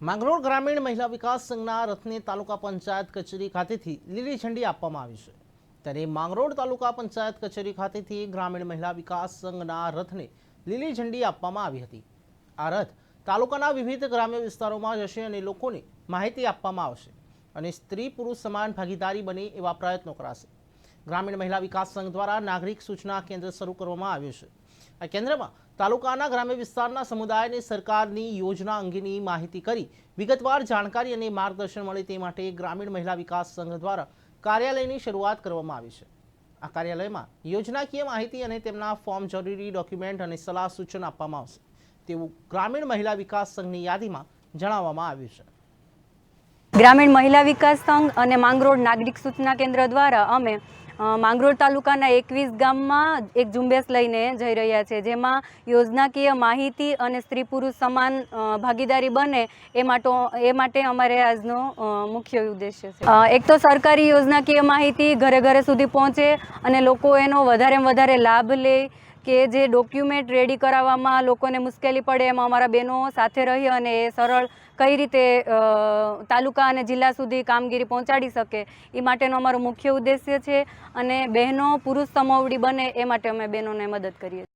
માંગરોળ ગ્રામીણ મહિલા વિકાસ સંઘના રથને તાલુકા પંચાયત કચેરી ખાતેથી લીલી ઝંડી આપવામાં આવી છે. ત્યારે માંગરોળ તાલુકા પંચાયત કચેરી ખાતેથી ગ્રામીણ મહિલા વિકાસ સંઘના રથને લીલી ઝંડી આપવામાં આવી હતી. આ રથ તાલુકાના વિવિધ ગ્રામ્ય વિસ્તારોમાં જશે અને લોકોને માહિતી આપવામાં આવશે અને સ્ત્રી પુરુષ સમાન ભાગીદારી બને એવા પ્રયત્નો કરાશે. ગ્રામીણ મહિલા વિકાસ સંઘ દ્વારા નાગરિક સૂચના કેન્દ્ર શરૂ કરવામાં આવ્યું છે. આ કેન્દ્રમાં તાલુકાના ગ્રામ્ય વિસ્તારના સમુદાયને સરકારની યોજના અંગેની માહિતી કરી વિગતવાર જાણકારી અને માર્ગદર્શન મળે તે માટે ગ્રામીણ મહિલા વિકાસ સંઘ દ્વારા કાર્યાલયની શરૂઆત કરવામાં આવી છે. આ કાર્યાલયમાં યોજનાકીય માહિતી અને તેમના ફોર્મ જરૂરી ડોક્યુમેન્ટ અને સલાહ સૂચન આપવામાં આવશે. તેવું ગ્રામીણ મહિલા વિકાસ સંઘની યાદીમાં જણાવવામાં આવ્યું છે. ગ્રામીણ મહિલા વિકાસ સંઘ અને માંગરોળ નાગરિક સૂચના કેન્દ્ર દ્વારા અમે માંગરોળ તાલુકાના એકવીસ ગામમાં એક ઝુંબેશ લઈને જઈ રહ્યા છે, જેમાં યોજનાકીય માહિતી અને સ્ત્રી પુરુષ સમાન ભાગીદારી બને એ માટે એ માટે અમારે આજનો મુખ્ય ઉદ્દેશ્ય છે. એક તો સરકારી યોજનાકીય માહિતી ઘરે ઘરે સુધી પહોંચે અને લોકો એનો વધારે વધારે લાભ લે કે જે ડોક્યુમેન્ટ રેડી કરાવવામાં લોકોને મુશ્કેલી પડે, એમાં અમારા બહેનો સાથે રહી અને એ સરળ કઈ રીતે તાલુકા અને જિલ્લા સુધી કામગીરી પહોંચાડી શકે, એ માટેનો અમારો મુખ્ય ઉદ્દેશ્ય છે અને બહેનો પુરુષ સમોવડી બને એ માટે અમે બહેનોને મદદ કરીએ છીએ.